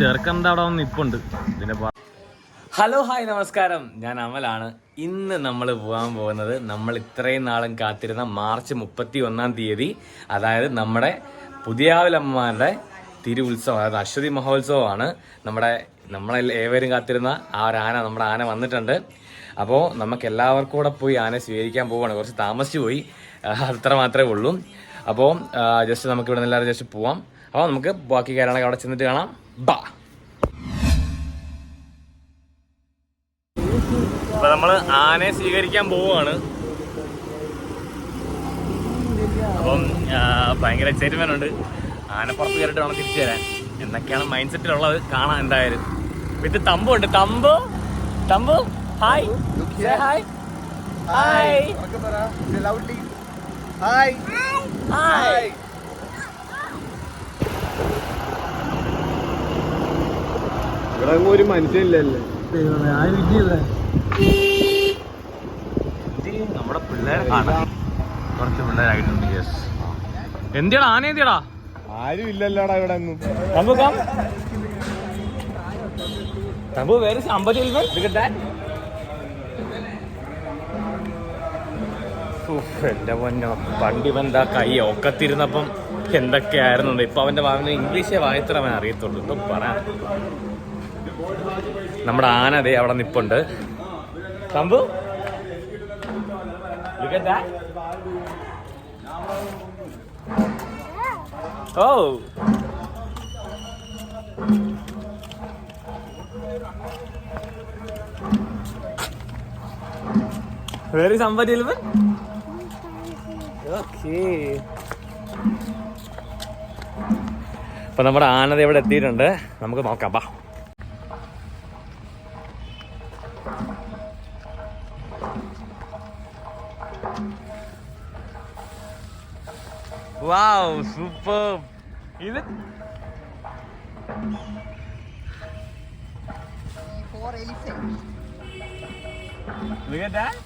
ചെറുക്കന്റെ നിപ്പുണ്ട്. Hello hi നമസ്കാരം. ഞാൻ അമലാണ്. ഇന്ന് നമ്മൾ പോകാൻ പോകുന്നത് നമ്മൾ ഇത്രയും നാളും കാത്തിരുന്ന മാർച്ച് മുപ്പത്തി ഒന്നാം തീയതി അതായത് നമ്മുടെ പുതിയാവിലമ്മമാരുടെ തിരു ഉത്സവം അതായത് അശ്വതി മഹോത്സവമാണ്. നമ്മുടെ നമ്മളെ ഏവരും കാത്തിരുന്ന ആ ഒരു ആന നമ്മുടെ ആന വന്നിട്ടുണ്ട്. അപ്പോൾ നമുക്ക് എല്ലാവർക്കും കൂടെ പോയി ആനയെ സ്വീകരിക്കാൻ പോവുകയാണ് കുറച്ച് താമസിച്ചു പോയി. അത്ര മാത്രമേ ഉള്ളൂ. അപ്പോൾ ജസ്റ്റ് നമുക്ക് ഇവിടെ നിന്ന് എല്ലാവരും ജസ്റ്റ് പോവാം. അപ്പോൾ നമുക്ക് ബാക്കി കാര്യങ്ങളൊക്കെ അവിടെ ചെന്നിട്ട് കാണാം. അപ്പൊ നമ്മൾ ആനയെ സ്വീകരിക്കാൻ പോവുകയാണ്. അപ്പം ഭയങ്കര എക്സൈറ്റ്മെന്റ് ഉണ്ട്. ആന പുറത്ത് കയറിട്ട് വേണം തിരിച്ചു തരാൻ എന്നൊക്കെയാണ് മൈൻഡ് സെറ്റിലുള്ളത് കാണാൻ എന്തായാലും. വിത്ത് തമ്പു ഉണ്ട്. Thampu? Thampu? Hi hi hi hi hi ഇവിടെ അങ്ങ് ഒരു മനുഷ്യനില്ലല്ലേ? ഇത് നമ്മുടെ പിള്ളേരെ കാണാം കുറച്ച് പിള്ളേരായിട്ടുണ്ട് യെസ് എന്തിയടാ ആന എന്തിയാടാ ആരും ഇല്ലല്ലോടാ ഇവിടെ ഒന്നും വേറെ എന്റെ പൊന്നോ പണ്ട് ഇവൻ എന്താ കൈ ഒക്കത്തിരുന്നപ്പം എന്തൊക്കെയായിരുന്നു ഇപ്പൊ അവന്റെ വാങ്ങുന്ന ഇംഗ്ലീഷേ വായത്ര അവൻ അറിയത്തുള്ളൂ. ഇപ്പൊ പറയാൻ. നമ്മുടെ ആന ദേ അവിടെ നിപ്പുണ്ട്. തമ്പു ഓ. Where is. അപ്പൊ നമ്മുടെ ആനത ഇവിടെ എത്തിയിട്ടുണ്ട്. നമുക്ക് നോക്കാം ബാ Wow! Wow is it? four elephants. Look at that.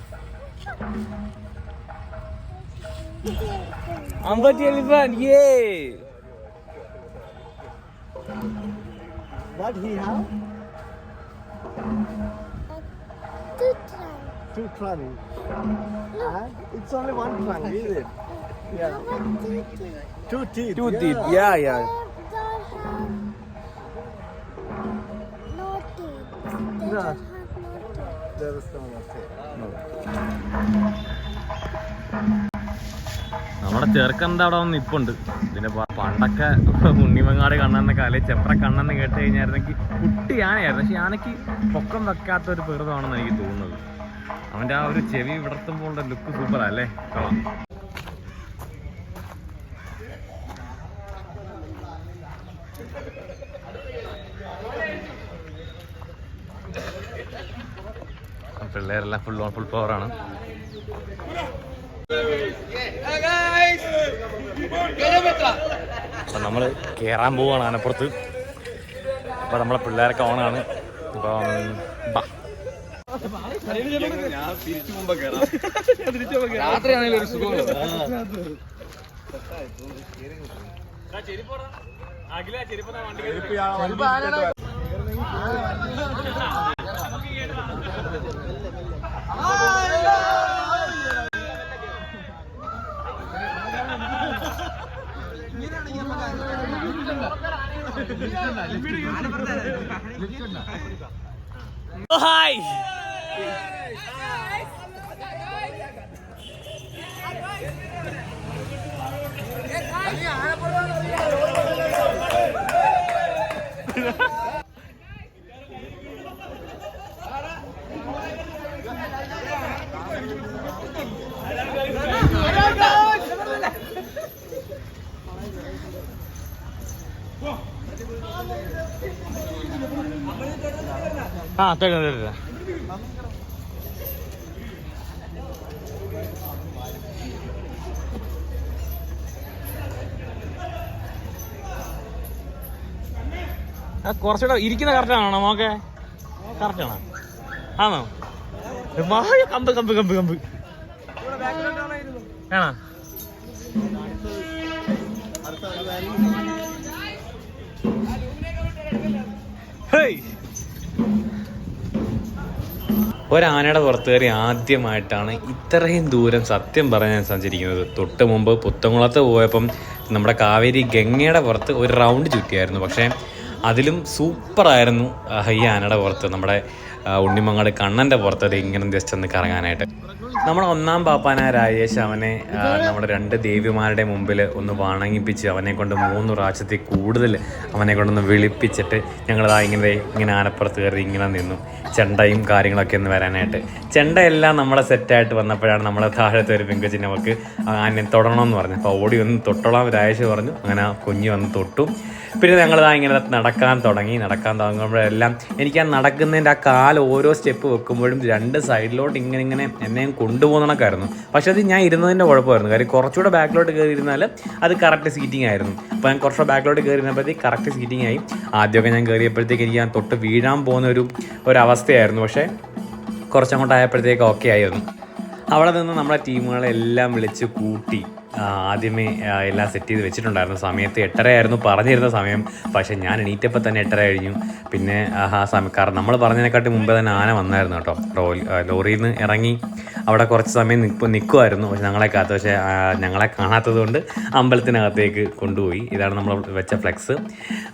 Ambati elephant, yay! What he have? Two trolley. It's only one trunk, is it? Yeah. Two teeth. Two yeah. teeth, yeah, yeah. No teeth. There is no more teeth. നമ്മുടെ ചെറുക്കന്റെ അവിടെ വന്ന് നിപ്പുണ്ട് ഇതിന്റെ പണ്ടൊക്കെ ഉണ്ണിമങ്ങാട് കണ്ണെന്നൊക്കെ അല്ലെ ചെപ്ര കണ്ണെന്ന് കേട്ട് കഴിഞ്ഞായിരുന്നെങ്കിൽ കുട്ടി ആനയായിരുന്നു പക്ഷെ ആനയ്ക്ക് പൊക്കം വെക്കാത്ത ഒരു പെറുതാണെന്ന് എനിക്ക് തോന്നുന്നത് അവന്റെ ആ ഒരു ചെവി വിടർത്തുമ്പോൾ ലുക്ക് സൂപ്പറാ അല്ലേ? കൊള്ളാം. പിള്ളേരെല്ലാം ഫുൾ ഓൺ ഫുൾ പവറാണ് അപ്പം നമ്മൾ കയറാൻ പോവാണ് ആനപ്പുറത്ത്. അപ്പോൾ നമ്മളെ പിള്ളേരൊക്കെ ഓണാണ് അപ്പം രാത്രിയാണെങ്കിലും ഒരു സുഖം ഹായ്. ആ തരാം തരാം കുറച്ചുകൂടെ ഇരിക്കുന്ന കറക്റ്റ് ആണോ മോക്കെ? കറക്റ്റ് ആണോ? ആണോ? വായ, കമ്പ് കമ്പ് കമ്പ് കമ്പ്. ആണോ? ഒരാനയുടെ പുറത്ത് കയറി ആദ്യമായിട്ടാണ് ഇത്രയും ദൂരം സത്യം പറഞ്ഞ് ഞാൻ സഞ്ചരിക്കുന്നത്. തൊട്ട് മുമ്പ് പുത്തംകുളത്ത് പോയപ്പം നമ്മുടെ കാവേരി ഗംഗയുടെ പുറത്ത് ഒരു റൗണ്ട് ചുറ്റിയായിരുന്നു. പക്ഷേ അതിലും സൂപ്പറായിരുന്നു ഈ ആനയുടെ പുറത്ത്. നമ്മുടെ ഉണ്ണിമങ്ങാട് കണ്ണന്റെ പുറത്തൊരു ഇങ്ങനെ ജസ്റ്റ് ഒന്ന് കറങ്ങാനായിട്ട്. നമ്മൾ ഒന്നാം പാപ്പാനായ രാജേഷ് അവനെ നമ്മുടെ രണ്ട് ദേവിമാരുടെ മുമ്പിൽ ഒന്ന് വണങ്ങിപ്പിച്ച് അവനെ കൊണ്ട് മൂന്ന് പ്രാവശ്യത്തിൽ കൂടുതൽ അവനെ കൊണ്ടൊന്ന് വിളിപ്പിച്ചിട്ട് ഞങ്ങളതാ ഇങ്ങനെ ഇങ്ങനെ ആനപ്പുറത്ത് കയറി ഇങ്ങനെ നിന്നു. ചെണ്ടയും കാര്യങ്ങളൊക്കെ ഒന്ന് വരാനായിട്ട്. ചെണ്ടയെല്ലാം നമ്മളെ സെറ്റായിട്ട് വന്നപ്പോഴാണ് നമ്മളെ താഴത്തെ ഒരു പെങ്കുച്ചി നമുക്ക് ആനെ തൊടണമെന്ന് പറഞ്ഞു അപ്പോൾ ഓടി ഒന്ന് തൊട്ടോളാം രാജേഷ് പറഞ്ഞു. അങ്ങനെ കുഞ്ഞ് വന്ന് തൊട്ടു. പിന്നെ ഞങ്ങളതാ ഇങ്ങനെ നടക്കാൻ തുടങ്ങി. നടക്കാൻ തുടങ്ങുമ്പോഴെല്ലാം എനിക്ക് ആ നടക്കുന്നതിന്റെ ആ കാൽ ഓരോ സ്റ്റെപ്പ് വെക്കുമ്പോഴും രണ്ട് സൈഡിലോട്ട് ഇങ്ങനെ ഇങ്ങനെ എന്നെ കൊണ്ടുപോകുന്നണക്കായിരുന്നു. പക്ഷേ അത് ഞാൻ ഇരുന്നതിന്റെ കുഴപ്പമായിരുന്നു. കാര്യം കുറച്ചുകൂടെ ബാക്കിലോട്ട് കയറി ഇരുന്നാൽ അത് കറക്റ്റ് സീറ്റിംഗ് ആയിരുന്നു. അപ്പോൾ ഞാൻ കുറച്ചുകൂടെ ബാക്കിലോട്ട് കയറി ഇരുന്നപ്പോഴത്തേക്ക് കറക്റ്റ് സീറ്റിംഗ് ആയി. ആദ്യമൊക്കെ ഞാൻ കയറിയപ്പോഴത്തേക്ക് എനിക്ക് ഞാൻ തൊട്ട് വീഴാൻ പോകുന്ന ഒരു ഒരു അവസ്ഥയായിരുന്നു പക്ഷേ കുറച്ചങ്ങോട്ടായപ്പോഴത്തേക്ക് ഓക്കെ ആയിരുന്നു. അവിടെ നിന്ന് നമ്മളെ ടീമുകളെല്ലാം വിളിച്ച് കൂട്ടി. ആദ്യമേ എല്ലാം സെറ്റ് ചെയ്ത് വെച്ചിട്ടുണ്ടായിരുന്നു. സമയത്ത് എട്ടരയായിരുന്നു പറഞ്ഞിരുന്ന സമയം. പക്ഷേ ഞാൻ എണീറ്റപ്പോൾ തന്നെ എട്ടര കഴിഞ്ഞു. പിന്നെ ആ സമയം കാരണം നമ്മൾ പറഞ്ഞതിനെക്കാട്ടി മുമ്പേ തന്നെ ആന വന്നായിരുന്നു കേട്ടോ. റോ ലോറിയിൽ നിന്ന് ഇറങ്ങി അവിടെ കുറച്ച് സമയം നിൽപ്പ് നിൽക്കുമായിരുന്നു പക്ഷെ ഞങ്ങളെ കാത്ത് പക്ഷേ ഞങ്ങളെ കാണാത്തത് കൊണ്ട് അമ്പലത്തിനകത്തേക്ക് കൊണ്ടുപോയി. ഇതാണ് നമ്മൾ വെച്ച ഫ്ലെക്സ്.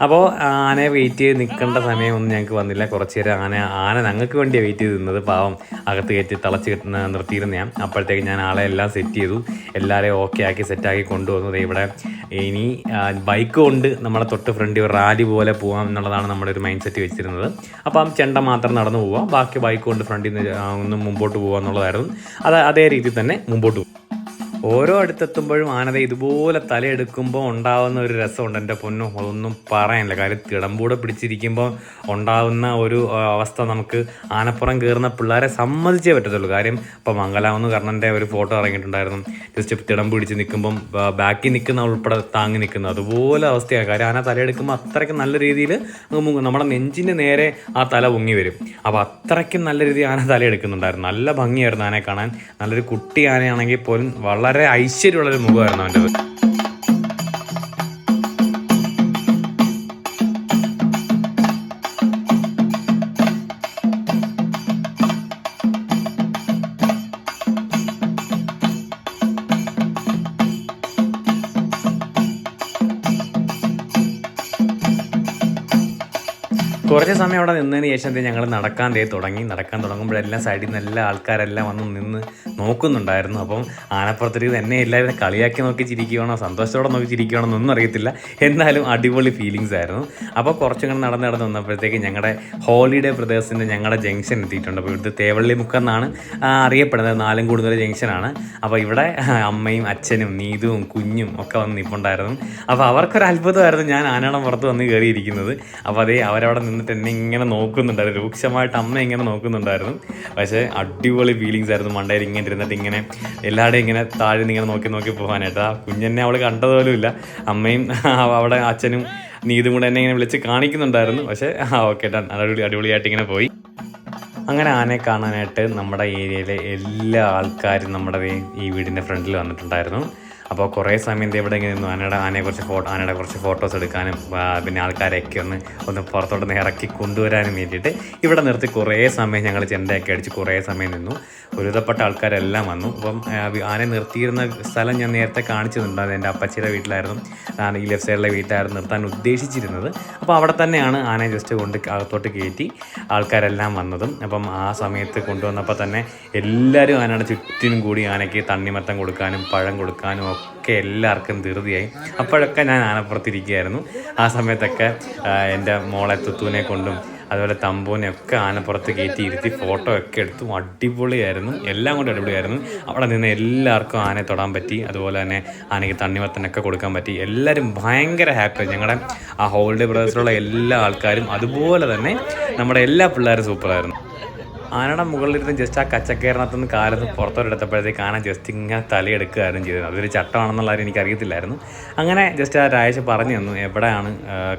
അപ്പോൾ ആനയെ വെയിറ്റ് ചെയ്ത് നിൽക്കേണ്ട സമയമൊന്നും ഞങ്ങൾക്ക് വന്നില്ല. കുറച്ച് നേരം ആന ആന ഞങ്ങൾക്ക് വേണ്ടി വെയിറ്റ് ചെയ്ത് നിന്നത്. പാവം അകത്ത് കയറ്റി തിളച്ച് നിർത്തിയിരുന്ന ഞാൻ അപ്പോഴത്തേക്ക് ഞാൻ ആളെ എല്ലാം സെറ്റ് ചെയ്തു. എല്ലാവരെയും ഓക്കെ സെറ്റാക്കി കൊണ്ടുവന്നു. ദേ ഇവിടെ ഇനി ബൈക്ക് കൊണ്ട് നമ്മളെ തൊട്ട് ഫ്രണ്ട് റാലി പോലെ പോകാം എന്നുള്ളതാണ് നമ്മുടെ ഒരു മൈൻഡ് സെറ്റ് വെച്ചിരുന്നത്. അപ്പം ചെണ്ട മാത്രം നടന്നു പോവാം. ബാക്കി ബൈക്ക് കൊണ്ട് ഫ്രണ്ടിൽ നിന്ന് ഒന്ന് മുമ്പോട്ട് പോകാം എന്നുള്ളതായിരുന്നു അത് അതേ രീതിയിൽ തന്നെ മുമ്പോട്ട് പോകും ഓരോ അടുത്തെത്തുമ്പോഴും ആനത ഇതുപോലെ തലയെടുക്കുമ്പോൾ ഉണ്ടാവുന്ന ഒരു രസമുണ്ട് എന്റെ പൊന്നും. അതൊന്നും പറയാനില്ല. കാര്യം തിടമ്പൂടെ പിടിച്ചിരിക്കുമ്പോൾ ഉണ്ടാവുന്ന ഒരു അവസ്ഥ നമുക്ക് ആനപ്പുറം കയറുന്ന പിള്ളേരെ സമ്മതിച്ചേ പറ്റത്തുള്ളൂ. കാര്യം ഇപ്പോൾ മംഗലാവുന്ന കർണന്റെ ഒരു ഫോട്ടോ ഇറങ്ങിയിട്ടുണ്ടായിരുന്നു. ജസ്റ്റ് തിടമ്പ് പിടിച്ച് നിൽക്കുമ്പം ബാക്കി നിൽക്കുന്ന ഉൾപ്പെടെ താങ്ങി നിൽക്കുന്നു. അതുപോലെ അവസ്ഥയാണ്. കാര്യം ആന തലയെടുക്കുമ്പോൾ അത്രയ്ക്ക് നല്ല രീതിയിൽ നമ്മുടെ നെഞ്ചിന്റെ നേരെ ആ തല പൊങ്ങി വരും. അപ്പോൾ അത്രയ്ക്കും നല്ല രീതിയിൽ ആന തലയെടുക്കുന്നുണ്ടായിരുന്നു. നല്ല ഭംഗിയായിരുന്നു ആനയെ കാണാൻ. നല്ലൊരു കുട്ടി ആനയാണെങ്കിൽ പോലും വളരെ ഐശ്വര്യമുള്ളൊരു മുഖമായിരുന്നു അവന്റെത് സമയം അവിടെ നിന്നതിന് ശേഷം ഞങ്ങൾ നടക്കാൻ തേ തുടങ്ങി. നടക്കാൻ തുടങ്ങുമ്പോഴെല്ലാം സൈഡിൽ നിന്ന് എല്ലാ ആൾക്കാരെല്ലാം വന്ന് നിന്ന് നോക്കുന്നുണ്ടായിരുന്നു. അപ്പം ആനപ്പുറത്തേക്ക് എന്നെ എല്ലാവരും കളിയാക്കി നോക്കി ചിരിക്കുകയാണോ സന്തോഷത്തോടെ നോക്കി ചിരിക്കുകയാണോ എന്നൊന്നും അറിയത്തില്ല. എന്നാലും അടിപൊളി ഫീലിങ്സ് ആയിരുന്നു. അപ്പോൾ കുറച്ചും നടന്ന് നടന്ന് വന്നപ്പോഴത്തേക്ക് ഞങ്ങളുടെ ഹോളിഡേ ബ്രദേഴ്സിന്റെ ഞങ്ങളുടെ ജംഗ്ഷൻ എത്തിയിട്ടുണ്ട്. അപ്പോൾ ഇവിടുത്തെ തേവള്ളി മുക്കെന്നാണ് അറിയപ്പെടുന്നത്. നാലും കൂടുതൽ ജംഗ്ഷനാണ്. അപ്പോൾ ഇവിടെ അമ്മയും അച്ഛനും നീതുവും കുഞ്ഞും ഒക്കെ വന്ന് നിൽപ്പുണ്ടായിരുന്നു അപ്പോൾ അവർക്കൊരു അത്ഭുതമായിരുന്നു ഞാൻ ആനയുടെ പുറത്ത് വന്ന് കയറിയിരിക്കുന്നത്. അപ്പോൾ അതേ അവരവിടെ നിന്നിട്ട് എന്നെ ഇങ്ങനെ നോക്കുന്നുണ്ടായിരുന്നു. രൂക്ഷമായിട്ട് അമ്മ ഇങ്ങനെ നോക്കുന്നുണ്ടായിരുന്നു. പക്ഷേ അടിപൊളി ഫീലിങ്സ് ആയിരുന്നു മണ്ടയിൽ ഇങ്ങനെ ഇരുന്നിട്ട് ഇങ്ങനെ എല്ലാവരുടെയും ഇങ്ങനെ താഴെ ഇങ്ങനെ നോക്കി നോക്കി പോകാനായിട്ട്. ആ കുഞ്ഞെന്നെ അവൾ കണ്ടതുപോലും ഇല്ല. അമ്മയും അവിടെ അച്ഛനും നീതും കൂടെ എന്നെ ഇങ്ങനെ വിളിച്ച് കാണിക്കുന്നുണ്ടായിരുന്നു. പക്ഷേ ആ ഓക്കെ ഡൺ അടിപൊളി അടിപൊളിയായിട്ട് ഇങ്ങനെ പോയി. അങ്ങനെ ആനയെ കാണാനായിട്ട് നമ്മുടെ ഏരിയയിലെ എല്ലാ ആൾക്കാരും നമ്മുടെ ഈ വീടിന്റെ ഫ്രണ്ടിൽ വന്നിട്ടുണ്ടായിരുന്നു. അപ്പോൾ കുറേ സമയം ഇവിടെ ഇങ്ങനെ നിന്നു. ആനയുടെ ആനയെ കുറച്ച് ഫോട്ടോ ആനയുടെ കുറച്ച് ഫോട്ടോസ് എടുക്കാനും പിന്നെ ആൾക്കാരെയൊക്കെ ഒന്ന് ഒന്ന് പുറത്തോട്ട് ഇറക്കി കൊണ്ടുവരാനും വേണ്ടിയിട്ട് ഇവിടെ നിർത്തി കുറേ സമയം ഞങ്ങൾ ചെണ്ടയൊക്കെ അടിച്ച് കുറേ സമയം നിന്നു. ഒരുവിധപ്പെട്ട ആൾക്കാരെല്ലാം വന്നു. അപ്പം ആനയെ നിർത്തിയിരുന്ന സ്ഥലം ഞാൻ നേരത്തെ കാണിച്ചിട്ടുണ്ട് എന്റെ അപ്പച്ചിയുടെ വീട്ടിലായിരുന്നു. ഈ ലെഫ്റ്റ് സൈഡിലെ വീട്ടിലായിരുന്നു നിർത്താൻ ഉദ്ദേശിച്ചിരുന്നത്. അപ്പോൾ അവിടെ തന്നെയാണ് ആനയെ ജസ്റ്റ് കൊണ്ട് അകത്തോട്ട് കയറ്റി ആൾക്കാരെല്ലാം വന്നതും. അപ്പം ആ സമയത്ത് കൊണ്ടുവന്നപ്പോൾ തന്നെ എല്ലാവരും ആനയുടെ ചുറ്റിനും കൂടി ആനയ്ക്ക് തണ്ണിമത്തം കൊടുക്കാനും പഴം കൊടുക്കാനും ഒക്കെ എല്ലാവർക്കും ധൃതിയായി. അപ്പോഴൊക്കെ ഞാൻ ആനപ്പുറത്തിരിക്കുകയായിരുന്നു. ആ സമയത്തൊക്കെ എന്റെ മോളെ തുത്തുവിനെ കൊണ്ടും അതുപോലെ തമ്പൂനെ ഒക്കെ ആനപ്പുറത്ത് കയറ്റി ഇരുത്തി ഫോട്ടോ ഒക്കെ എടുത്തു അടിപൊളിയായിരുന്നു. എല്ലാം കൊണ്ടും അടിപൊളിയായിരുന്നു. അവിടെ നിന്ന് എല്ലാവർക്കും ആനയെ തൊടാൻ പറ്റി. അതുപോലെ തന്നെ ആനയ്ക്ക് തണ്ണിമത്തനൊക്കെ കൊടുക്കാൻ പറ്റി. എല്ലാവരും ഭയങ്കര ഹാപ്പി ഞങ്ങളുടെ ആ ഹോളിഡേ ബ്രദേഴ്സിലുള്ള എല്ലാ ആൾക്കാരും അതുപോലെ തന്നെ നമ്മുടെ എല്ലാ പിള്ളേരും സൂപ്പറായിരുന്നു ആനയുടെ മുകളിലിരുന്ന് ജസ്റ്റ് ആ കച്ചക്കയറിനകത്ത് നിന്ന് കാലത്ത് പുറത്തോട്ടെടുത്തപ്പോഴത്തേക്ക് ആന ജസ്റ്റ് ഇങ്ങനെ തലയെടുക്കുകയായിരുന്നു ചെയ്തത്. അതൊരു ചട്ടമാണെന്നുള്ള കാര്യം എനിക്ക് അറിയത്തില്ലായിരുന്നു. അങ്ങനെ ജസ്റ്റ് ആ രാജേഷ് പറഞ്ഞു തന്നു എവിടെയാണ്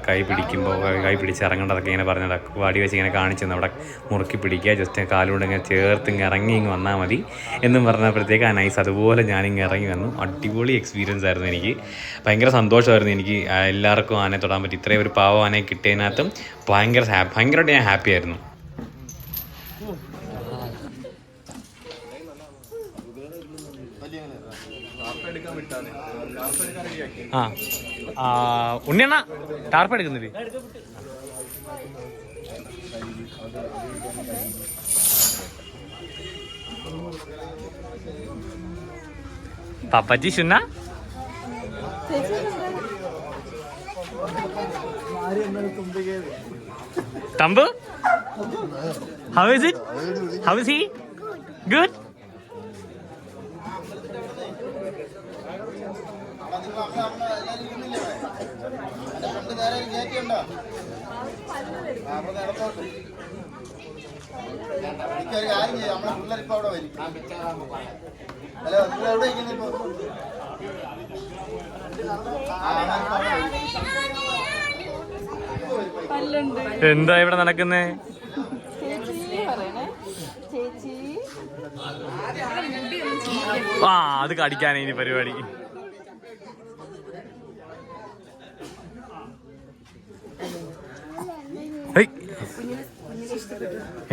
കൈ പിടിക്കുമ്പോൾ കൈ പിടിച്ചിറങ്ങേണ്ടതൊക്കെ ഇങ്ങനെ പറഞ്ഞത് വാടി വെച്ച് ഇങ്ങനെ കാണിച്ചു തന്നു. അവിടെ മുറുക്കി പിടിക്കുക ജസ്റ്റ് കാലുകൊണ്ട് ഇങ്ങനെ ചേർത്ത് ഇങ്ങനെ ഇറങ്ങി ഇങ്ങ് വന്നാൽ മതി എന്നും പറഞ്ഞപ്പോഴത്തേക്ക് ആ നൈസ് അതുപോലെ ഞാനിങ്ങ് ഇറങ്ങി വന്നു. അടിപൊളി എക്സ്പീരിയൻസ് ആയിരുന്നു എനിക്ക്. ഭയങ്കര സന്തോഷമായിരുന്നു എനിക്ക്. എല്ലാവർക്കും ആനയെ തൊടാൻ പറ്റി. ഇത്രയും ഒരു പാവ ആനയെ കിട്ടിയതിനകത്തും ഭയങ്കര ഭയങ്കരമായിട്ട് ഞാൻ ഹാപ്പി ആയിരുന്നു. ആ. ഉണ്ണിയണ്ണ ടാർപ്പ് എടുക്കുന്നില്ലേ? പപ്പജി ശുന്ന തമ്പു ഹൗ ഗുഡ് എനിക്കൊരു കാര്യം ചെയ്യാം നമ്മളെ പിള്ളേരിപ്പോ അവിടെ വരും ഹലോ ആ, ഇപ്പൊ അവിടെ വരും. എന്താ ഇവിടെ നടക്കുന്നേ? ആ അത് കടിക്കാനേ ഇനി പരിപാടി.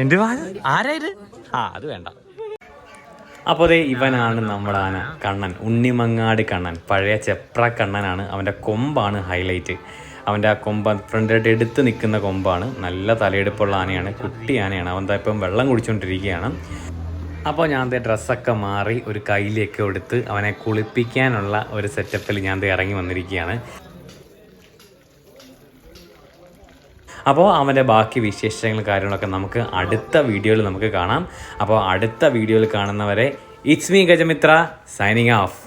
എന്ത് ആരായത് ആരാ ആ അത് വേണ്ട. അപ്പോൾ ദേ ഇവനാണ് നമ്മുടെ ആന കണ്ണൻ. ഉണ്ണിമങ്ങാടി കണ്ണൻ. പഴയ ചെപ്ര കണ്ണനാണ്. അവന്റെ കൊമ്പാണ് ഹൈലൈറ്റ്. അവന്റെ ആ കൊമ്പ് ഫ്രണ്ടായിട്ട് എടുത്ത് നിൽക്കുന്ന കൊമ്പാണ്. നല്ല തലയെടുപ്പുള്ള ആനയാണ്. കുട്ടി ആനയാണ്. അവൻ ഇപ്പം വെള്ളം കുടിച്ചുകൊണ്ടിരിക്കുകയാണ് അപ്പോൾ ഞാൻ ദേ ഡ്രസ്സൊക്കെ മാറി ഒരു കയ്യിലേക്ക് എടുത്ത് അവനെ കുളിപ്പിക്കാനുള്ള ഒരു സെറ്റപ്പിൽ ഞാൻ ദേ ഇറങ്ങി വന്നിരിക്കുകയാണ്. അപ്പോൾ അവന്റെ ബാക്കി വിശേഷങ്ങളും കാര്യങ്ങളൊക്കെ നമുക്ക് അടുത്ത വീഡിയോയിൽ നമുക്ക് കാണാം. അപ്പോൾ അടുത്ത വീഡിയോയിൽ കാണുന്നവരെ it's me Gajamitra signing off